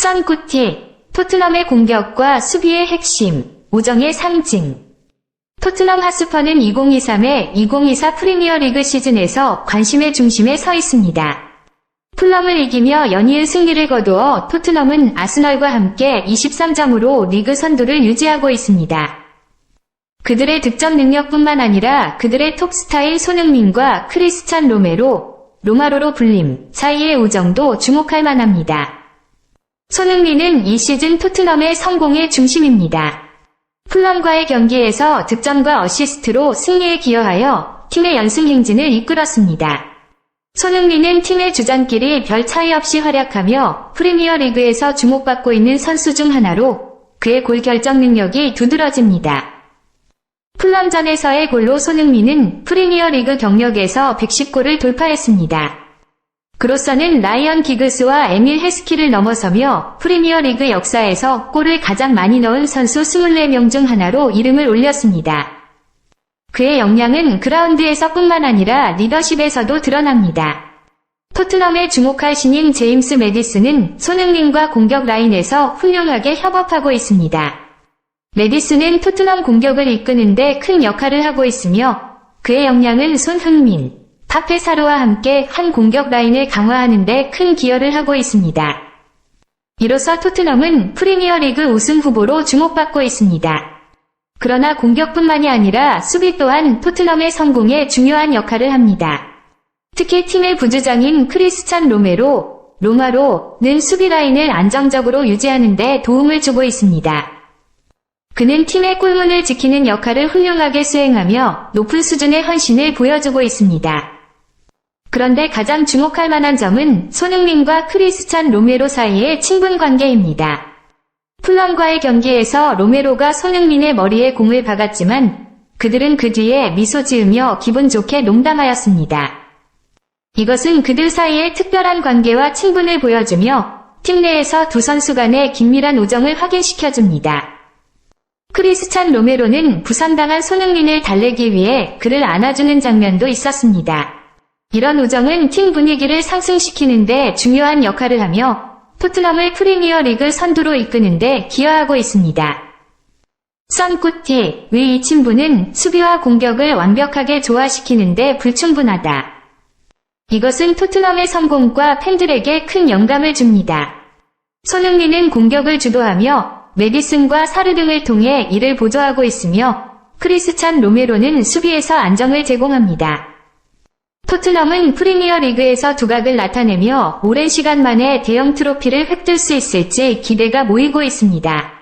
썬구티, 토트넘의 공격과 수비의 핵심, 우정의 상징. 토트넘 하스퍼는 2023의 2024 프리미어리그 시즌에서 관심의 중심에 서 있습니다. 풀럼을 이기며 연이은 승리를 거두어 토트넘은 아스널과 함께 23점으로 리그 선두를 유지하고 있습니다. 그들의 득점 능력뿐만 아니라 그들의 톱스타인 손흥민과 크리스찬 로메로, 로마로로 불림 사이의 우정도 주목할 만합니다. 손흥민은 이 시즌 토트넘의 성공의 중심입니다. 풀럼과의 경기에서 득점과 어시스트로 승리에 기여하여 팀의 연승 행진을 이끌었습니다. 손흥민은 팀의 주전끼리 별 차이 없이 활약하며 프리미어 리그에서 주목받고 있는 선수 중 하나로 그의 골 결정 능력이 두드러집니다. 풀럼전에서의 골로 손흥민은 프리미어 리그 경력에서 110골을 돌파했습니다. 그로서는 라이언 기그스와 에밀 헤스키를 넘어서며 프리미어 리그 역사에서 골을 가장 많이 넣은 선수 24명 중 하나로 이름을 올렸습니다. 그의 역량은 그라운드에서 뿐만 아니라 리더십에서도 드러납니다. 토트넘의 주목할 신인 제임스 메디슨은 손흥민과 공격 라인에서 훌륭하게 협업하고 있습니다. 메디슨은 토트넘 공격을 이끄는데 큰 역할을 하고 있으며 그의 역량은 손흥민, 파페사르와 함께 한 공격 라인을 강화하는 데 큰 기여를 하고 있습니다. 이로써 토트넘은 프리미어리그 우승 후보로 주목받고 있습니다. 그러나 공격뿐만이 아니라 수비 또한 토트넘의 성공에 중요한 역할을 합니다. 특히 팀의 부주장인 크리스찬 로메로, 로마로는 수비 라인을 안정적으로 유지하는 데 도움을 주고 있습니다. 그는 팀의 골문을 지키는 역할을 훌륭하게 수행하며 높은 수준의 헌신을 보여주고 있습니다. 그런데 가장 주목할 만한 점은 손흥민과 크리스찬 로메로 사이의 친분 관계입니다. 풀럼과의 경기에서 로메로가 손흥민의 머리에 공을 박았지만 그들은 그 뒤에 미소 지으며 기분 좋게 농담하였습니다. 이것은 그들 사이의 특별한 관계와 친분을 보여주며 팀 내에서 두 선수 간의 긴밀한 우정을 확인시켜줍니다. 크리스찬 로메로는 부상당한 손흥민을 달래기 위해 그를 안아주는 장면도 있었습니다. 이런 우정은 팀 분위기를 상승시키는데 중요한 역할을 하며 토트넘을 프리미어 리그 선두로 이끄는데 기여하고 있습니다. 썬쿠티의 이 친분은 수비와 공격을 완벽하게 조화시키는데 불충분하다. 이것은 토트넘의 성공과 팬들에게 큰 영감을 줍니다. 손흥민은 공격을 주도하며 메디슨과 사르 등을 통해 이를 보조하고 있으며 크리스찬 로메로는 수비에서 안정을 제공합니다. 토트넘은 프리미어 리그에서 두각을 나타내며 오랜 시간 만에 대형 트로피를 획득 수 있을지 기대가 모이고 있습니다.